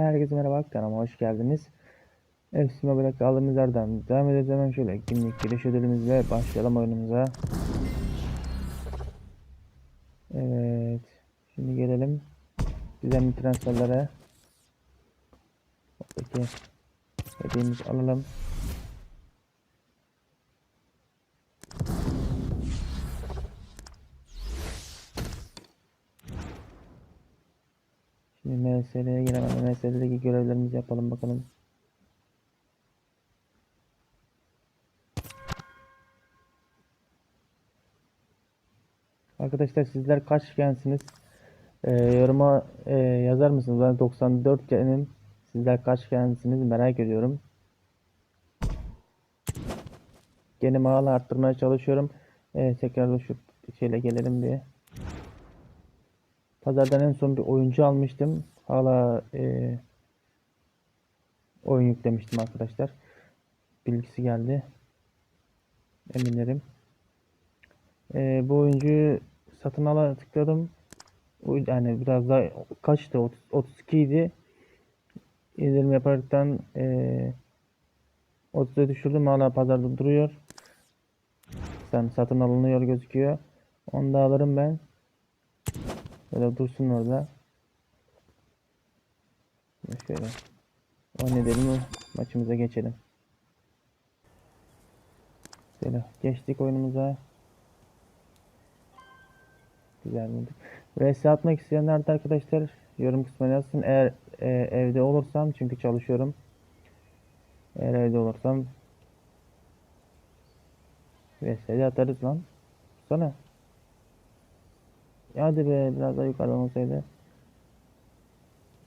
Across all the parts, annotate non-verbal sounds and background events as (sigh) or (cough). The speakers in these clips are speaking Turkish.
Herkese merhaba kanalıma hoş geldiniz. FC Mobile kaldığımız yerden devam edeceğiz hemen şöyle kimlik giriş ödülümüzle başlayalım oyunumuza. Evet. Şimdi gelelim düzenli transferlere. Peki. Hediyemizi alalım. Şimdi MSL'ye girelim. MSL'deki görevlerimizi yapalım bakalım. Arkadaşlar sizler kaç gensiniz? Ee, yoruma e, yazar mısınız? Ben 94 genim. Sizler kaç gensiniz merak ediyorum. Genimi hala arttırmaya çalışıyorum. Ee, tekrar da şu şeyle gelelim diye. Pazardan en son bir oyuncu almıştım. Hala e, oyun yüklemiştim arkadaşlar. Bilgisi geldi. Eminlerim. E, bu oyuncuyu satın ala tıkladım. Yani biraz daha kaçtı? 30, 32 idi. İndirim yaparaktan e, 30'a düşürdüm. Hala pazarda duruyor. Sen satın alınıyor gözüküyor. Onu da alırım ben. Böyle dursun orada. Şöyle oynayalım maçımıza geçelim. Şöyle geçtik oyunumuza. Güzel miydi? VS atmak isteyenler arkadaşlar yorum kısmına yazsın. Eğer e, evde olursam çünkü çalışıyorum. Eğer evde olursam VS'de atarız lan. Sana. Ya Hadi be biraz daha yukarıdan olsaydı.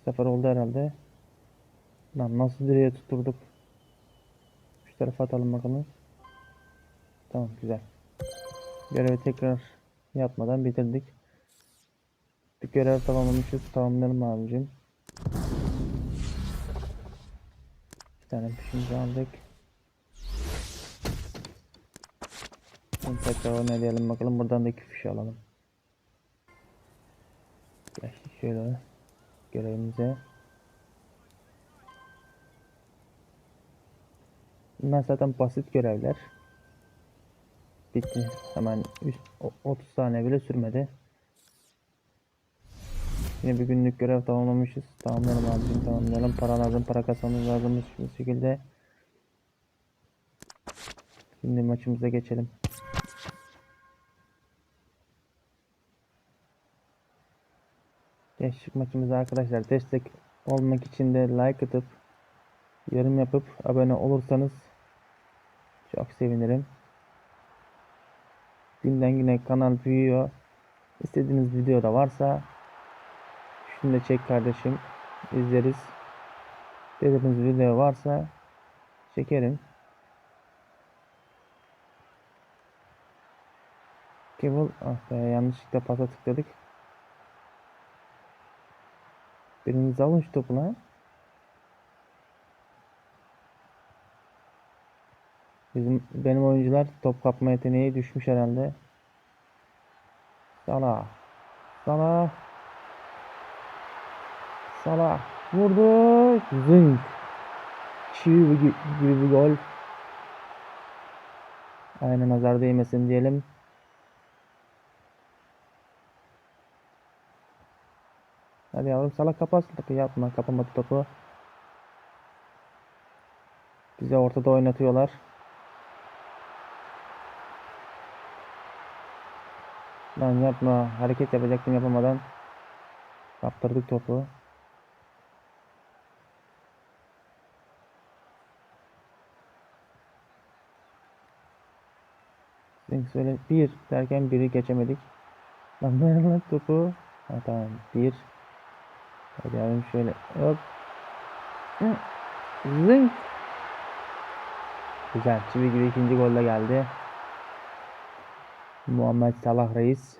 Sefer oldu herhalde. Lan nasıl direğe tutturduk. Şu tarafa atalım bakalım. Tamam güzel. Görevi tekrar yapmadan bitirdik. Bir görev tamamlamışız. Tamamlayalım abicim. Bir tane fişimizi aldık. Şimdi tekrar oynayalım bakalım. Buradan da iki fiş alalım. Şöyle görevimize. Bunlar zaten basit görevler. Bitti. Hemen üst- o- 30 saniye bile sürmedi. Yine bir günlük görev tamamlamışız. Tamamlayalım abicim tamamlayalım. Para lazım, para kazanmamız lazım bu şekilde. Şimdi maçımıza geçelim. Gençlik maçımıza arkadaşlar destek olmak için de like atıp yorum yapıp abone olursanız çok sevinirim. Günden güne kanal büyüyor. İstediğiniz video da varsa şunu da çek kardeşim izleriz. İstediğiniz video varsa çekerim. Cable ah be yanlışlıkla pasa tıkladık. Biriniz alın şu topu lan. Bizim benim oyuncular top kapma yeteneği düşmüş herhalde. Salah. Salah. Salah. Vurdu. Zınk. Çivi gibi bir gol. Aynen nazar değmesin diyelim. Hadi yavrum Salah kapatsın topu yapma. Kapamadı topu. Bize ortada oynatıyorlar. Lan yapma. Hareket yapacaktım yapamadan. Kaptırdık topu. Şimdi söyle bir derken biri geçemedik. Lan ver lan topu. Ha tamam bir. Hadi yavrum şöyle hop. Zınk. Güzel. Çivi gibi ikinci gol de geldi. Muhammed Salah Reis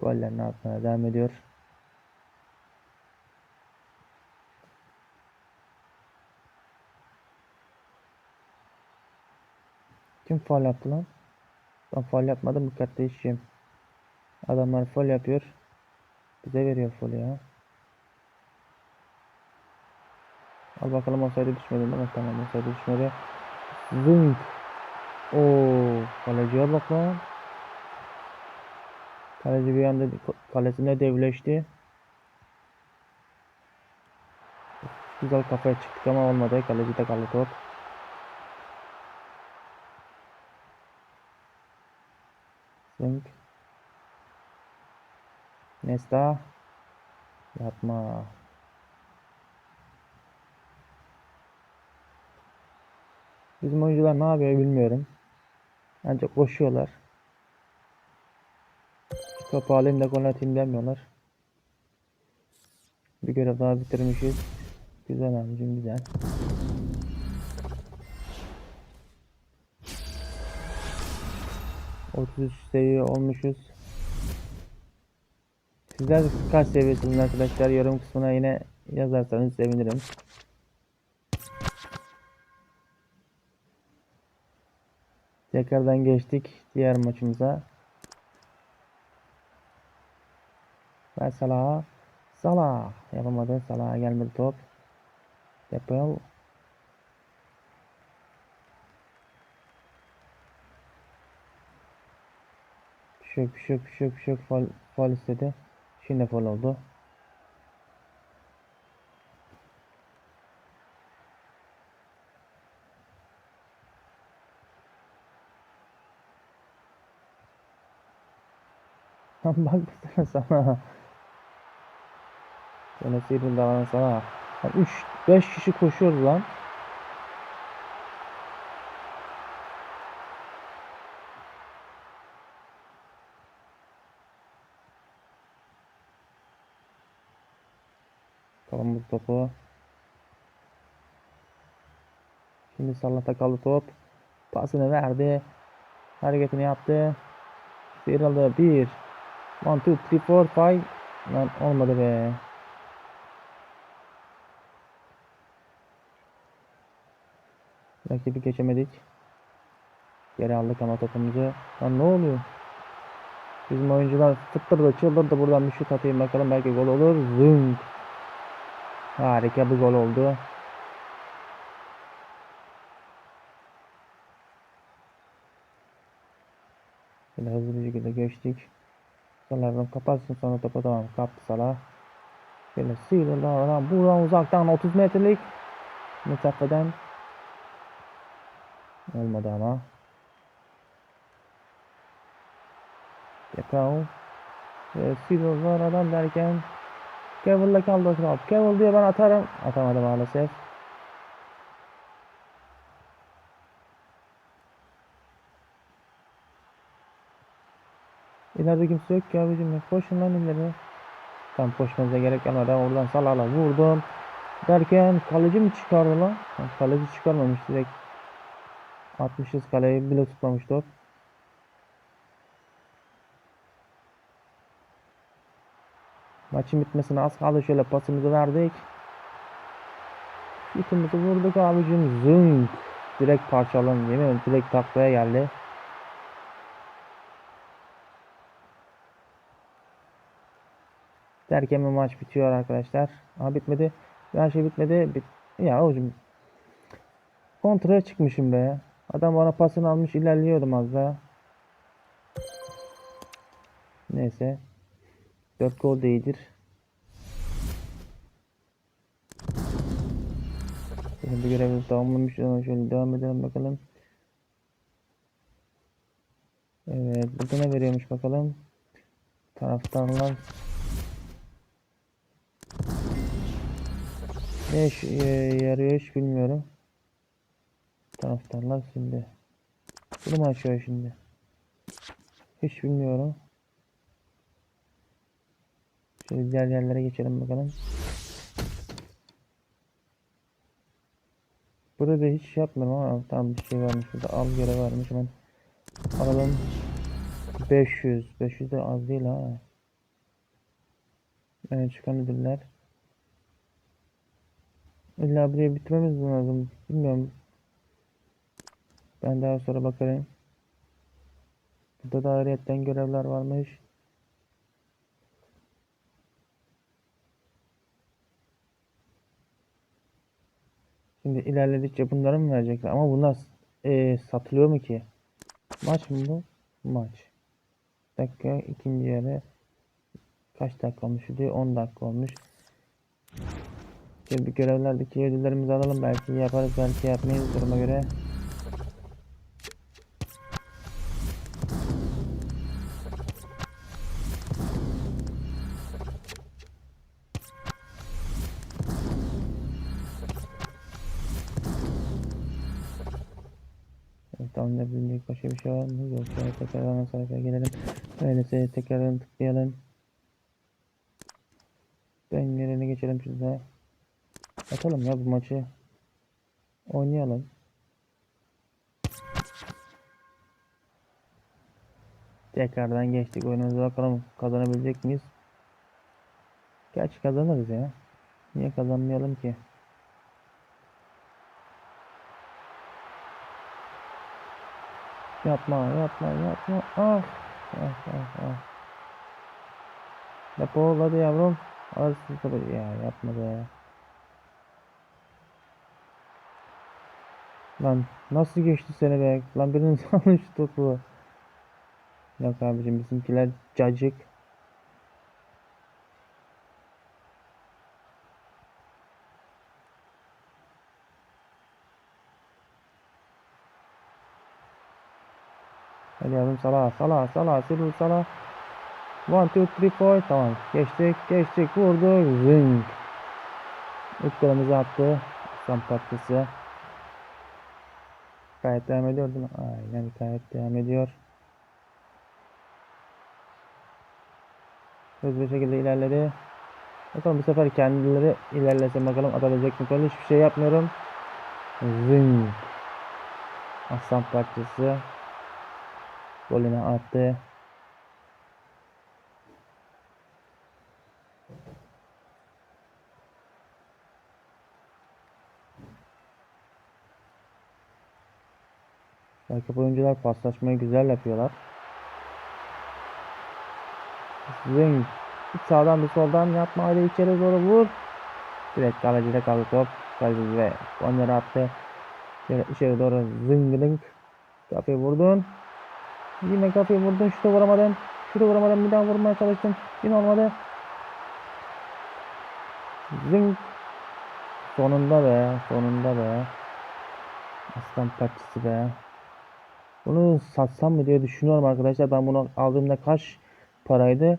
gollerini atmaya devam ediyor. Kim faul yaptı lan? Ben faul yapmadım dikkatli işim. şey. şey. şey. Bize veriyor full ya. Al bakalım olsaydı düşmedi değil mi? Tamam olsaydı düşmedi. Zünk. Oo, kaleciye bak lan. Kaleci bir anda kalesine devleşti. Güzel kafaya çıktık ama olmadı. Kaleci de kaldı top. Zünk. Nesta. Yapma. Bizim oyuncular ne yapıyor bilmiyorum. Ancak koşuyorlar. Şu Topu alayım da gol atayım demiyorlar. Bir görev daha bitirmişiz. Güzel abicim güzel. Otuz seviye olmuşuz. Sizler kaç seviyesiniz arkadaşlar? Yorum kısmına yine yazarsanız sevinirim. Tekrardan geçtik diğer maçımıza. Ve Salah. Salah. Yapamadı. Salah'a gelmedi top. Depel. Pişök pişök pişök pişök fal, fal istedi. Şimdi fal oldu. (laughs) Bak sana sana. Şöyle sıyrıldı alan sana. 3 5 kişi koşuyoruz lan. Tamam bu topu. Şimdi Salah'ta kaldı top. Pasını verdi. Hareketini yaptı. Sıyrıldı. 1 1, 2, 3, 4, 5. Lan olmadı be. Rakibi geçemedik. Geri aldık ama topumuzu. Lan ne oluyor? Bizim oyuncular fıttırdı çıldırdı buradan bir şut atayım bakalım belki gol olur. Zünk. Harika bir gol oldu. Böyle hızlı bir şekilde geçtik. Salah'ın kapatsın sonra topu tamam kaptı Salah. Şöyle sıyrıldı adam buradan uzaktan 30 metrelik mesafeden olmadı ama. Yakao. Ve sıyrıldı aradan derken Cavill'la kaldı top. Cavill diye ben atarım. Atamadı maalesef. İleride kimse yok ki abicim. Koşun lan ileri. Tam koşmanıza gerek kalmadı. Oradan Salah'la vurdum. Derken kaleci mi çıkardı lan? Kaleci çıkarmamış direkt. Atmışız kaleyi bile tutmamış top. Maçın bitmesine az kaldı. Şöyle pasımızı verdik. Şutumuzu vurduk abicim. Zünk. Direkt parçalandı. Yemin ederim direkt taklaya geldi. Derken bu maç bitiyor arkadaşlar. Ama bitmedi. Her şey bitmedi. Bit ya hocam. Kontraya çıkmışım be. Adam bana pasını almış ilerliyordum az daha. Neyse. 4 gol de iyidir. Şimdi görevimiz tamamlamış. Ama Şöyle devam edelim bakalım. Evet. Burada ne veriyormuş bakalım. Taraftarlar Ne iş e, yarıyor hiç bilmiyorum. Taraftarlar şimdi. Bunu mu açıyor şimdi? Hiç bilmiyorum. Şöyle diğer yerlere geçelim bakalım. Burada hiç yapmıyorum ama tam bir şey varmış burada. Al görev varmış hemen. Alalım. 500. 500 de az değil ha. Evet çıkan ödüller. İlla burayı bitirmemiz lazım. Bilmiyorum. Ben daha sonra bakarım. Burada da ayrıyetten görevler varmış. Şimdi ilerledikçe bunları mı verecekler? Ama bunlar e, satılıyor mu ki? Maç mı bu? Maç. Dakika ikinci yarı kaç dakika olmuş diyor 10 dakika olmuş. Şimdi görevlerdeki ödüllerimizi alalım belki yaparız belki yapmayız duruma göre. Evet, tamam da bilinecek başka bir şey var mı? Yok. Şöyle tekrardan sayfaya gelelim. Öyleyse tekrardan tıklayalım. Ben yerine geçelim size. Atalım ya bu maçı. Oynayalım. Tekrardan geçtik oyunumuza bakalım kazanabilecek miyiz? Gerçi kazanırız ya. Niye kazanmayalım ki? Yapma, yapma, yapma. Ah, ah, ah, ah. Depo yavrum. Alırsın tabii. Ya yapma be. Lan nasıl geçti seni be? Lan birinin (laughs) alın şu topu. Yok abicim bizimkiler cacık. Hadi yavrum Salah, Salah, Salah, Sirul Salah. One, two, three, four. Tamam. Geçtik, geçtik. Vurdu. Zing. İlk golümüzü attı. Aslan parçası. Gayet devam ediyor değil mi? Aynen gayet devam ediyor. Hızlı bir şekilde ilerledi. Bakalım bu sefer kendileri ilerlesin bakalım atabilecek mi? Ben hiçbir şey yapmıyorum. Zing. Aslan parçası. Golünü attı. Rakip oyuncular paslaşmayı güzel yapıyorlar. Zing. Bir sağdan bir soldan yapma. Hadi içeri doğru vur. Direkt kalecide kaldı top. Kaleci ve onları attı. Şöyle içeri doğru zingling. Kafayı vurdun. Yine kafayı vurdun. Şutu vuramadın. Şutu vuramadın. Bir daha vurmaya çalıştın. Yine olmadı. Zing. Sonunda be. Sonunda be. Aslan parçası be. Bunu satsam mı diye düşünüyorum arkadaşlar. Ben bunu aldığımda kaç paraydı?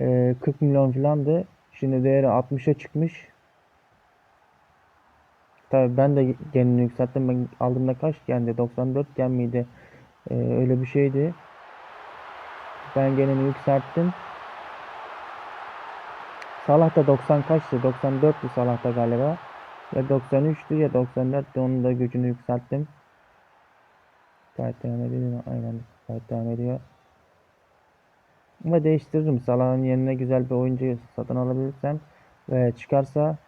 Ee, 40 milyon falandı. Şimdi değeri 60'a çıkmış. Tabii ben de genini yükselttim. Ben aldığımda kaç gendi? 94 gen miydi? Ee, öyle bir şeydi. Ben genini yükselttim. Salah da 90 kaçtı? 94'tü Salah'ta galiba. Ya 93'tü ya 94'tü. Onun da gücünü yükselttim. Gayet devam ediyor. Aynen gayet devam ediyor. Ama değiştiririm. Salah'ın yerine güzel bir oyuncu satın alabilirsem ve çıkarsa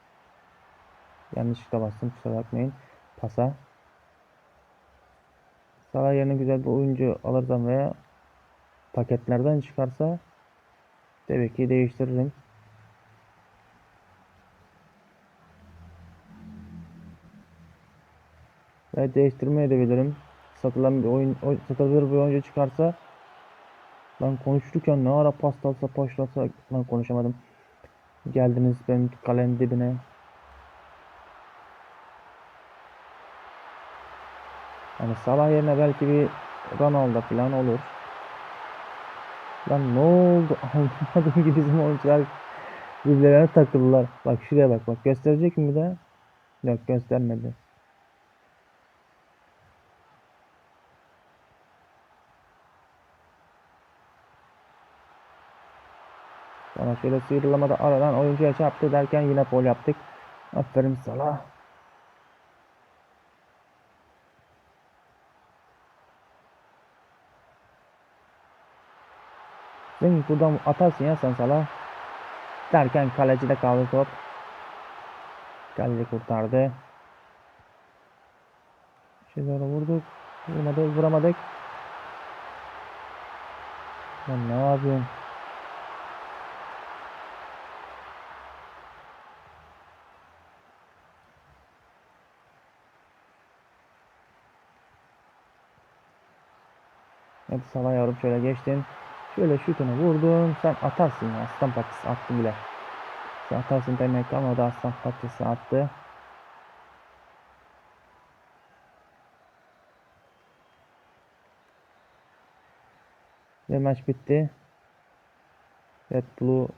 yanlışlıkla bastım kusura bakmayın. Pasa. Salah yerine güzel bir oyuncu alırsam veya paketlerden çıkarsa tabii ki değiştiririm. Ve değiştirme edebilirim satılan bir oyun oy, satılır bir oyuncu çıkarsa ben konuşurken ne ara pastalsa paşlasa ben konuşamadım. Geldiniz benim kalemin dibine. Yani Salah yerine belki bir Ronaldo falan olur. Lan ne oldu? (laughs) Anlamadım ki bizim oyuncular birbirlerine takıldılar. Bak şuraya bak bak gösterecek mi bir de? Yok göstermedi. Sonra şöyle sıyrılamada aradan oyuncuya çarptı derken yine gol yaptık. Aferin Salah. Zenk buradan atarsın ya sen sala. Derken kaleci de kaldı top. Kaleci kurtardı. Şöyle vurduk. Vurmadı, vuramadık. Ben ne yapıyorum? Evet Salah yavrum şöyle geçtim. Şöyle şutunu vurdun. Sen atarsın ya. Aslan parçası attı bile. Sen atarsın demek ama o da aslan parçası attı. Ve maç bitti. Red Blue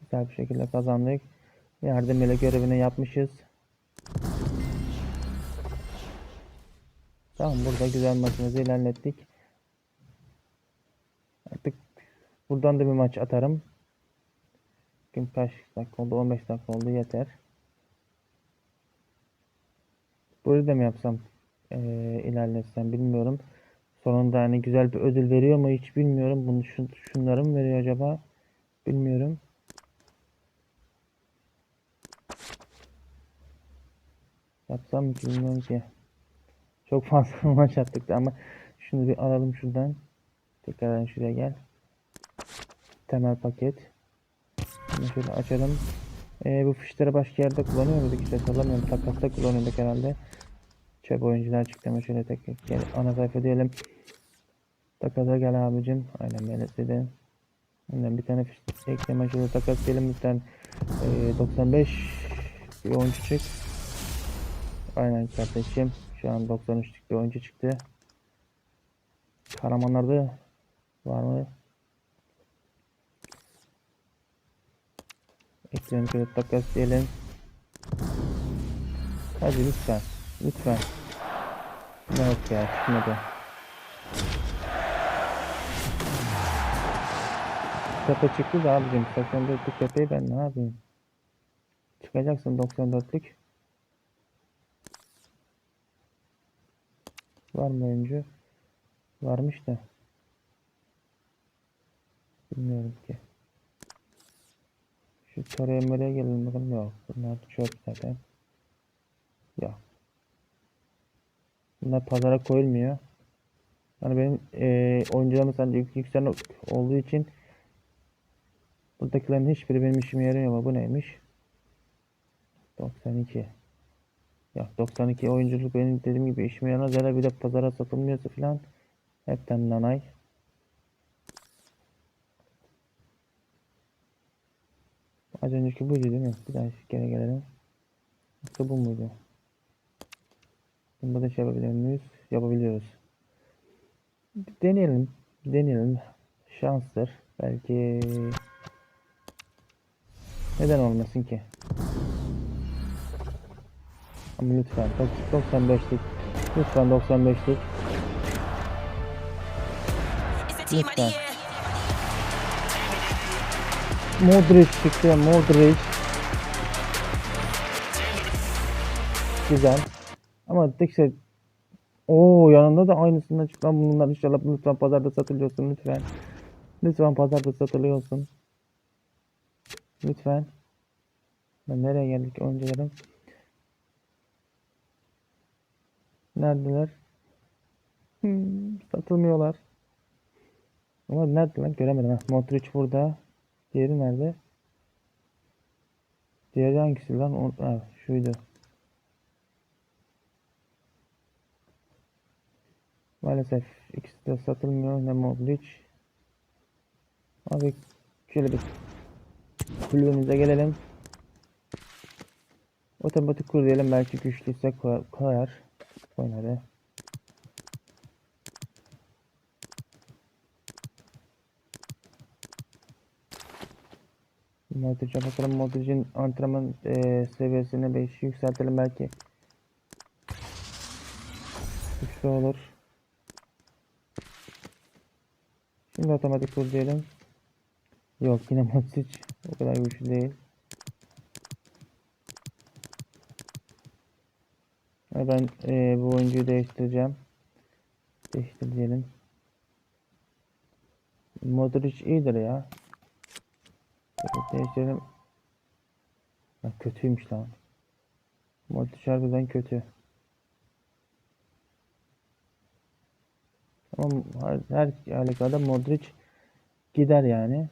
güzel bir şekilde kazandık. Yardım ile görevini yapmışız. Tamam burada güzel maçımızı ilerlettik. Artık buradan da bir maç atarım. Gün kaç dakika oldu? 15 dakika oldu yeter. Burada da mı yapsam eee ilerletsem bilmiyorum. Sonunda hani güzel bir ödül veriyor mu hiç bilmiyorum. Bunu şun, şunları mı veriyor acaba? Bilmiyorum. Yapsam mı bilmiyorum ki. Çok fazla (laughs) maç attık da ama şunu bir alalım şuradan. Tekrardan şuraya gel. Temel paket. Bunu şöyle açalım. Ee, bu fişleri başka yerde kullanıyor muyduk? İşte hatırlamıyorum. Takasta kullanıyorduk herhalde. Çöp oyuncular çıktı şöyle tek tek gel. Ana sayfa diyelim. Takasa gel abicim. Aynen böylesi de. Aynen bir tane fiş ekleme şöyle takas diyelim. Tane ee, 95 bir oyuncu çık. Aynen kardeşim. Şu an 93'lük bir oyuncu çıktı. Kahramanlarda var mı? Ekleyelim şöyle takas diyelim. Hadi lütfen. Lütfen. Yok ya çıkmadı. Tepe çıktı da abicim 84'lük tepeyi ben ne yapayım? Çıkacaksın 94'lük. Var mı oyuncu? Varmış da. Bilmiyorum ki. Şu Torreya Möre'ye gelelim bakalım. Yok. Bunlar çöp zaten. Yok. Bunlar pazara koyulmuyor. Yani benim eee oyuncularım sence yük, yükselen olduğu için buradakilerin hiçbiri benim işime yarıyor ama bu neymiş? 92. Ya 92 oyunculuk benim dediğim gibi işime yaramaz. Hele bir de pazara satılmıyorsa filan hepten nanay. Az önceki buydu değil mi? Bir daha geri gelelim. Yoksa bu muydu? Bunda da şey yapabilir miyiz? Yapabiliyoruz. Deneyelim. Deneyelim. Şanstır. Belki neden olmasın ki? Ama lütfen 95'lik lütfen 95'lik It's the team of the Lütfen. Modric çıktı Modric. Güzel. Ama tek şey Oo yanında da aynısından çıktı. Lan bunlar inşallah lütfen pazarda satılıyorsun lütfen. Lütfen pazarda satılıyorsun. Lütfen. Ben nereye geldik oyuncularım Neredeler? Hmm, satılmıyorlar. Ama nerede lan? Göremedim. Ha. Modric burada. Diğeri nerede? Diğeri hangisi lan? O, ha, şuydu. Maalesef ikisi de satılmıyor. Ne Modric. Abi şöyle bir kulübümüze gelelim. Otomatik kur diyelim. Belki güçlüyse koy-. Oynadı. Modric'e bakalım. Modric'in antrenman eee seviyesini 5 yükseltelim belki. Güçlü olur. Şimdi otomatik kur diyelim. Yok yine Modric o kadar güçlü değil. Ben eee, bu oyuncuyu değiştireceğim. Değiştir diyelim. Modric iyidir ya. Değiştirelim. Ha, kötüymüş lan. Modric harbiden kötü. Ama her, her halükarda Modric gider yani.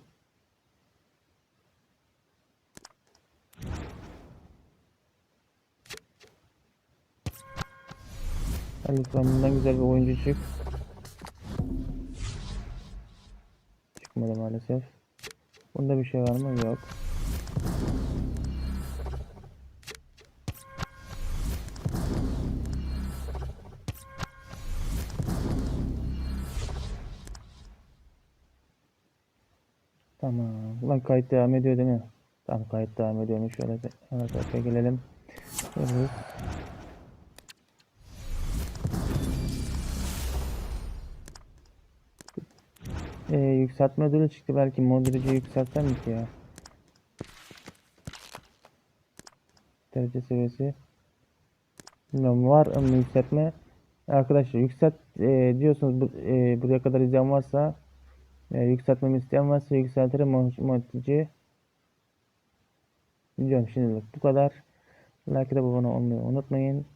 Lütfen bundan güzel bir oyuncu çık. Çıkmadı maalesef. Bunda bir şey var mı? Yok. Tamam. Ulan kayıt devam ediyor değil mi? Tamam kayıt devam ediyormuş. Şöyle evet, arkaya gelelim. Evet. Ee, yükseltme ödülü çıktı. Belki Modric'i yükseltsem mi ki ya? Derece seviyesi. Bilmiyorum var mı yükseltme? Arkadaşlar yükselt e, diyorsunuz bu, e, buraya kadar izleyen varsa e, yükseltmemi isteyen varsa yükseltirim Modric'i. Biliyorum şimdilik bu kadar. Like da abone olmayı unutmayın.